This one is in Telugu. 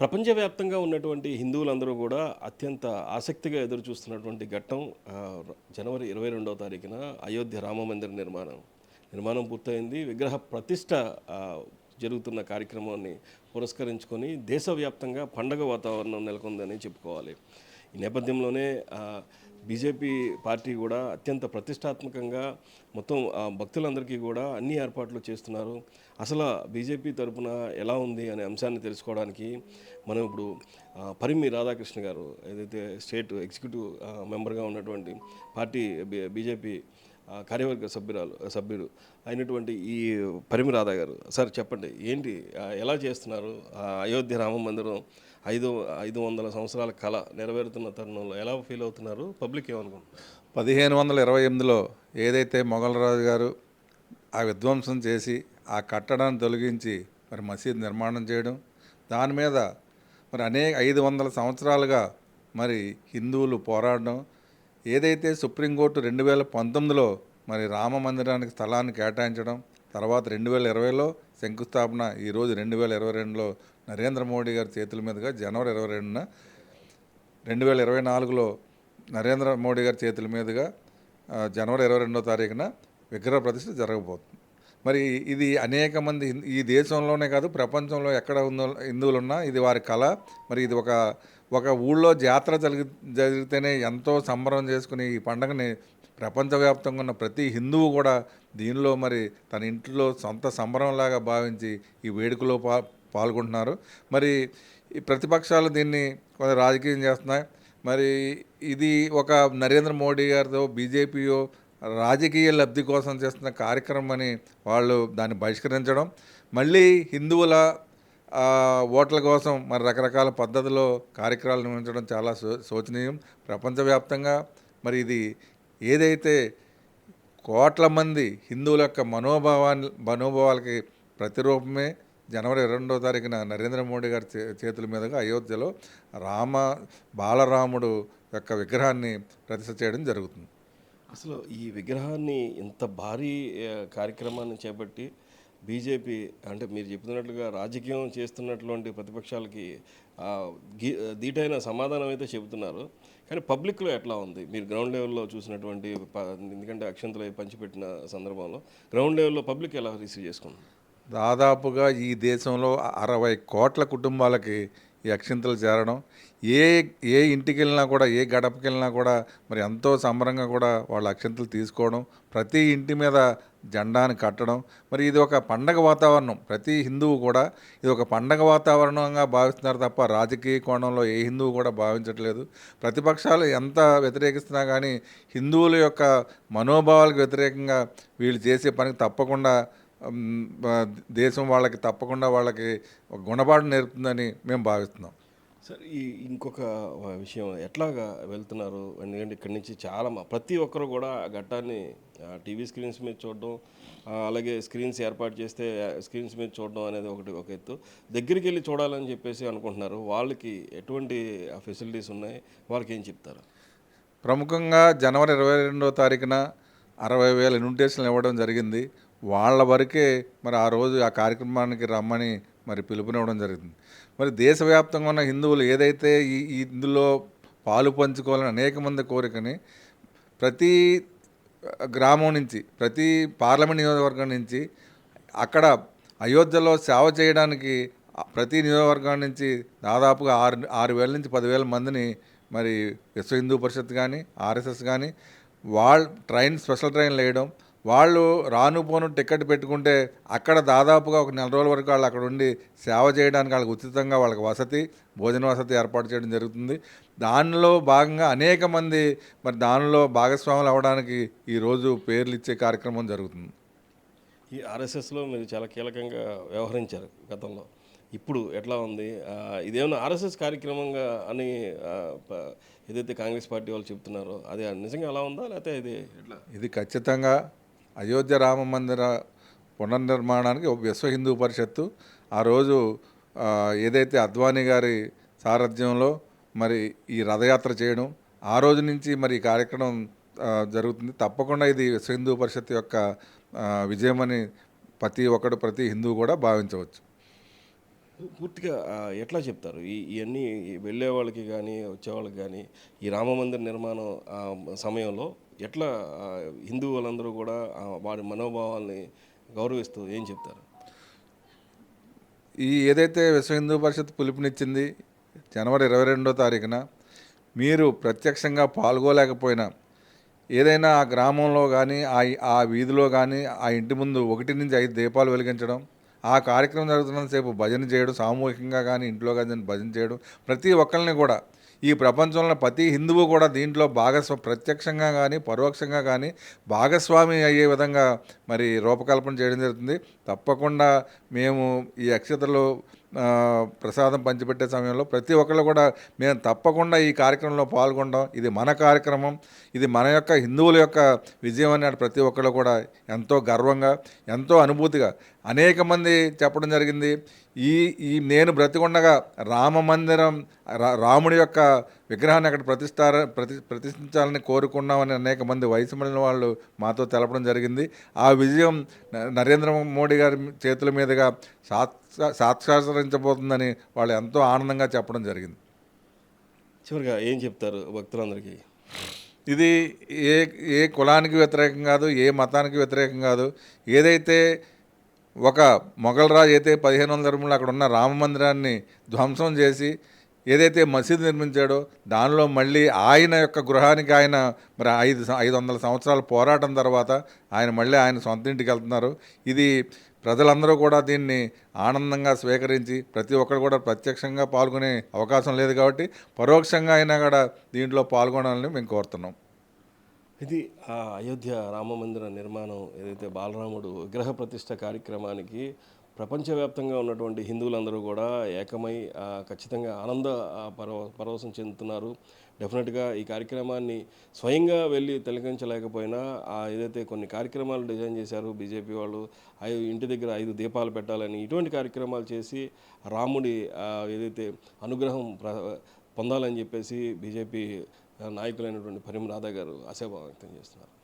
ప్రపంచవ్యాప్తంగా ఉన్నటువంటి హిందువులందరూ కూడా అత్యంత ఆసక్తిగా ఎదురు చూస్తున్నటువంటి ఘట్టం జనవరి ఇరవై రెండవ తారీఖున అయోధ్య రామ మందిర నిర్మాణం. నిర్మాణం పూర్తయింది. విగ్రహ ప్రతిష్ట జరుగుతున్న కార్యక్రమాన్ని పురస్కరించుకొని దేశవ్యాప్తంగా పండగ వాతావరణం నెలకొందని చెప్పుకోవాలి. ఈ నేపథ్యంలోనే బీజేపీ పార్టీ కూడా అత్యంత ప్రతిష్టాత్మకంగా మొత్తం ఆ, భక్తులందరికీ కూడా అన్ని ఏర్పాట్లు చేస్తున్నారు. అసలు బీజేపీ తరపున ఎలా ఉంది అనే అంశాన్ని తెలుసుకోవడానికి మనం ఇప్పుడు పరిమి రాధాకృష్ణ గారు ఏదైతే స్టేట్ ఎగ్జిక్యూటివ్ మెంబర్గా ఉన్నటువంటి పార్టీ బీజేపీ కార్యవర్గ సభ్యురాలు సభ్యుడు అయినటువంటి ఈ పరిమి రాధా గారు సార్ చెప్పండి ఏంటి ఎలా చేస్తున్నారు? అయోధ్య రామ మందిరం ఐదు ఐదు వందల సంవత్సరాల కళ నెరవేరుతున్న తరుణంలో ఎలా ఫీల్ అవుతున్నారు? పబ్లిక్ ఏమనుకుంటున్నారు? పదిహేను వందల ఇరవై ఎనిమిదిలో ఏదైతే మొఘలరాజు గారు ఆ విధ్వంసం చేసి ఆ కట్టడాన్ని తొలగించి మరి మసీద్ నిర్మాణం చేయడం దాని మీద మరి అనేక ఐదు వందల సంవత్సరాలుగా మరి హిందువులు పోరాడడం ఏదైతే సుప్రీంకోర్టు రెండు వేల పంతొమ్మిదిలో మరి రామ మందిరానికి స్థలాన్ని కేటాయించడం తర్వాత రెండు వేల ఇరవైలో శంకుస్థాపన ఈరోజు రెండు వేల ఇరవై రెండులో నరేంద్ర మోడీ గారి చేతుల మీదుగా జనవరి ఇరవై రెండున రెండు వేల ఇరవై నాలుగులో నరేంద్ర మోడీ గారి చేతుల మీదుగా జనవరి ఇరవై రెండో తారీఖున విగ్రహ ప్రతిష్ఠ జరగబోతుంది. మరి ఇది అనేక మంది ఈ దేశంలోనే కాదు ప్రపంచంలో ఎక్కడ ఉందో హిందువులు ఉన్నా ఇది వారి కళ. మరి ఇది ఒక ఒక ఊళ్ళో జాతర జరిగి జరిగితేనే ఎంతో సంబరం చేసుకుని ఈ పండుగని ప్రపంచవ్యాప్తంగా ఉన్న ప్రతి హిందువు కూడా దీనిలో మరి తన ఇంట్లో సొంత సంబరంలాగా భావించి ఈ వేడుకలో పా పాల్గొంటున్నారు. మరి ఈ ప్రతిపక్షాలు దీన్ని కొంత రాజకీయం చేస్తున్నాయి. మరి ఇది ఒక నరేంద్ర మోడీ గారితో బీజేపీయో రాజకీయ లబ్ధి కోసం చేస్తున్న కార్యక్రమం అని వాళ్ళు దాన్ని బహిష్కరించడం. మళ్ళీ హిందువుల ఓట్ల కోసం మరి రకరకాల పద్ధతిలో కార్యక్రమాలు నిర్వహించడం చాలా శోచనీయం ప్రపంచవ్యాప్తంగా. మరి ఇది ఏదైతే కోట్ల మంది హిందువుల యొక్క మనోభావాన్ని మనోభావాలకి ప్రతిరూపమే జనవరి రెండో తారీఖున నరేంద్ర మోడీ గారి చే- చేతుల మీదుగా అయోధ్యలో రామ బాలరాముడు యొక్క విగ్రహాన్ని ప్రతిష్ట చేయడం జరుగుతుంది. అసలు ఈ విగ్రహాన్ని ఇంత భారీ కార్యక్రమాన్ని చేపట్టి బీజేపీ అంటే మీరు చెప్తున్నట్లుగా రాజకీయం చేస్తున్నటువంటి ప్రతిపక్షాలకి దీటైన సమాధానం అయితే చెబుతున్నారు. కానీ పబ్లిక్లో ఎట్లా ఉంది? మీరు గ్రౌండ్ లెవెల్లో చూసినటువంటి ఎందుకంటే అక్షంతలు పంచిపెట్టిన సందర్భంలో గ్రౌండ్ లెవెల్లో పబ్లిక్ ఎలా రిసీవ్ చేసుకుంది? దాదాపుగా ఈ దేశంలో అరవై కోట్ల కుటుంబాలకి ఈ అక్షింతలు చేరడం ఏ ఏ ఇంటికి వెళ్ళినా కూడా ఏ గడపకి వెళ్ళినా కూడా మరి ఎంతో సంబరంగా కూడా వాళ్ళ అక్షింతలు తీసుకోవడం ప్రతి ఇంటి మీద జెండాను కట్టడం మరి ఇది ఒక పండగ వాతావరణం. ప్రతి హిందువు కూడా ఇది ఒక పండగ వాతావరణంగా భావిస్తున్నారు తప్ప రాజకీయ కోణంలో ఏ హిందువు కూడా భావించట్లేదు. ప్రతిపక్షాలు ఎంత వ్యతిరేకిస్తున్నా కానీ హిందువుల యొక్క మనోభావాలకు వ్యతిరేకంగా వీళ్ళు చేసే పనికి తప్పకుండా దేశం వాళ్ళకి తప్పకుండా వాళ్ళకి ఒక గుణపాఠం నేర్పుతుందని మేము భావిస్తున్నాం. సార్ ఈ ఇంకొక విషయం ఎట్లాగా వెళ్తున్నారు? ఎందుకంటే ఇక్కడి నుంచి చాలా మ- ప్రతి ఒక్కరు కూడా ఆ ఘట్టాన్ని టీవీ స్క్రీన్స్ మీద చూడడం అలాగే స్క్రీన్స్ ఏర్పాటు చేస్తే స్క్రీన్స్ మీద చూడడం అనేది ఒకటి ఒక ఎత్తు. దగ్గరికి వెళ్ళి చూడాలని చెప్పేసి అనుకుంటున్నారు. వాళ్ళకి ఎటువంటి ఫెసిలిటీస్ ఉన్నాయి? వాళ్ళకి ఏం చెప్తారు? ప్రముఖంగా జనవరి ఇరవై రెండో తారీఖున అరవై వేల ఇన్విటేషన్లు ఇవ్వడం జరిగింది. వాళ్ళ వరకే మరి ఆ రోజు ఆ కార్యక్రమానికి రమ్మని మరి పిలుపునివ్వడం జరిగింది. మరి దేశవ్యాప్తంగా ఉన్న హిందువులు ఏదైతే ఈ ఇందులో పాలు పంచుకోవాలని అనేక మంది కోరికని ప్రతి గ్రామం నుంచి ప్రతి పార్లమెంట్ నియోజకవర్గం నుంచి అక్కడ అయోధ్యలో సేవ చేయడానికి ప్రతి నియోజకవర్గం నుంచి దాదాపుగా ఆరు ఆరు వేల నుంచి పదివేల మందిని మరి విశ్వ హిందూ పరిషత్ కానీ ఆర్ఎస్ఎస్ కానీ వాళ్ళ ట్రైన్ స్పెషల్ ట్రైన్లు వేయడం వాళ్ళు రాను పోను టికెట్ పెట్టుకుంటే అక్కడ దాదాపుగా ఒక నెల రోజుల వరకు వాళ్ళు అక్కడ ఉండి సేవ చేయడానికి వాళ్ళకి ఉచితంగా వాళ్ళకి వసతి భోజన వసతి ఏర్పాటు చేయడం జరుగుతుంది. దానిలో భాగంగా అనేక మంది మరి దానిలో భాగస్వాములు అవ్వడానికి ఈరోజు పేర్లు ఇచ్చే కార్యక్రమం జరుగుతుంది. ఈ ఆర్ఎస్ఎస్లో మీరు చాలా కీలకంగా వ్యవహరించారు గతంలో. ఇప్పుడు ఎట్లా ఉంది? ఇదేమన్నా ఆర్ఎస్ఎస్ కార్యక్రమంగా అని ఏదైతే కాంగ్రెస్ పార్టీ వాళ్ళు చెప్తున్నారో అది నిజంగా అలా ఉందా? లేకపోతే ఇది ఎట్లా? ఇది ఖచ్చితంగా అయోధ్య రామ మందిర పునర్నిర్మాణానికి విశ్వ హిందూ పరిషత్తు. ఆ రోజు ఏదైతే అద్వానీ గారి సారథ్యంలో మరి ఈ రథయాత్ర చేయడం ఆ రోజు నుంచి మరి ఈ కార్యక్రమం జరుగుతుంది. తప్పకుండా ఇది విశ్వ హిందూ పరిషత్ యొక్క విజయమని ప్రతి ఒక్కడు ప్రతి హిందూ కూడా భావించవచ్చు. పూర్తిగా ఎట్లా చెప్తారు? ఈ ఇవన్నీ వెళ్ళే వాళ్ళకి కానీ వచ్చే వాళ్ళకి కానీ ఈ రామ మందిర నిర్మాణం సమయంలో ఎట్లా హిందువులందరూ కూడా వారి మనోభావాల్ని గౌరవిస్తూ ఏం చెప్తారు? ఈ ఏదైతే విశ్వ హిందూ పరిషత్ పిలుపునిచ్చింది జనవరి ఇరవై రెండో తారీఖున మీరు ప్రత్యక్షంగా పాల్గొలేకపోయినా ఏదైనా ఆ గ్రామంలో కానీ ఆ ఆ వీధిలో కానీ ఆ ఇంటి ముందు ఒకటి నుంచి ఐదు దీపాలు వెలిగించడం ఆ కార్యక్రమం జరుగుతున్నంతసేపు భజన చేయడం సామూహికంగా కానీ ఇంట్లో కానీ భజన చేయడం ప్రతి ఒక్కరిని కూడా ఈ ప్రపంచంలో ప్రతి హిందువు కూడా దీంట్లో భాగస్వా ప్రత్యక్షంగా కానీ పరోక్షంగా కానీ భాగస్వామి అయ్యే విధంగా మరి రూపకల్పన చేయడం జరుగుతుంది. తప్పకుండా మేము ఈ అక్షతలు ప్రసాదం పంచిపెట్టే సమయంలో ప్రతి ఒక్కళ్ళు కూడా మేము తప్పకుండా ఈ కార్యక్రమంలో పాల్గొనడం ఇది మన కార్యక్రమం. ఇది మన యొక్క హిందువుల యొక్క విజయం అని ప్రతి ఒక్కళ్ళు కూడా ఎంతో గర్వంగా ఎంతో అనుభూతిగా అనేక మంది చెప్పడం జరిగింది. ఈ ఈ నేను బ్రతికుండగా రామ మందిరం రా- రాముడి యొక్క విగ్రహాన్ని అక్కడ ప్రతిష్టార ప్రతి ప్రతిష్ఠించాలని కోరుకున్నామని అనేక మంది వయసు మళ్ళిన వాళ్ళు మాతో తెలపడం జరిగింది. ఆ విజయం నరేంద్ర మోడీ గారి చేతుల మీదుగా సా సాక్షాత్కరించబోతుందని వాళ్ళు ఎంతో ఆనందంగా చెప్పడం జరిగింది. చివరిగా ఏం చెప్తారు భక్తులందరికీ? ఇది ఏ ఏ కులానికి వ్యతిరేకం కాదు ఏ మతానికి వ్యతిరేకం కాదు. ఏదైతే ఒక మొఘల్ రాజు అయితే పదిహేను వందల ఇరవైలో అక్కడ ఉన్న రామ మందిరాన్ని ధ్వంసం చేసి ఏదైతే మసీదు నిర్మించాడో దానిలో మళ్ళీ ఆయన యొక్క గృహానికి ఆయన మరి ఐదు ఐదు వందల సంవత్సరాల పోరాటం తర్వాత ఆయన మళ్ళీ ఆయన సొంత ఇంటికి వెళ్తున్నారు. ఇది ప్రజలందరూ కూడా దీన్ని ఆనందంగా స్వీకరించి ప్రతి ఒక్కరు కూడా ప్రత్యక్షంగా పాల్గొనే అవకాశం లేదు కాబట్టి పరోక్షంగా అయినా కూడా దీంట్లో పాల్గొనాలని మేము కోరుతున్నాం. ఇది ఆ అయోధ్య రామ మందిర నిర్మాణం ఏదైతే బాలరాముడు విగ్రహ ప్రతిష్ట కార్యక్రమానికి ప్రపంచవ్యాప్తంగా ఉన్నటువంటి హిందువులందరూ కూడా ఏకమై ఖచ్చితంగా ఆనంద పరవ పరవశం చెందుతున్నారు. డెఫినెట్గా ఈ కార్యక్రమాన్ని స్వయంగా వెళ్ళి తిలకించలేకపోయినా ఆ ఏదైతే కొన్ని కార్యక్రమాలు డిజైన్ చేశారు బీజేపీ వాళ్ళు ఐదు ఇంటి దగ్గర ఐదు దీపాలు పెట్టాలని ఇటువంటి కార్యక్రమాలు చేసి రాముడి ఏదైతే అనుగ్రహం ప్ర పొందాలని చెప్పేసి బీజేపీ నాయకులైనటువంటి పరిమ రాధా గారు ఆశాభావం వ్యక్తం చేస్తున్నారు.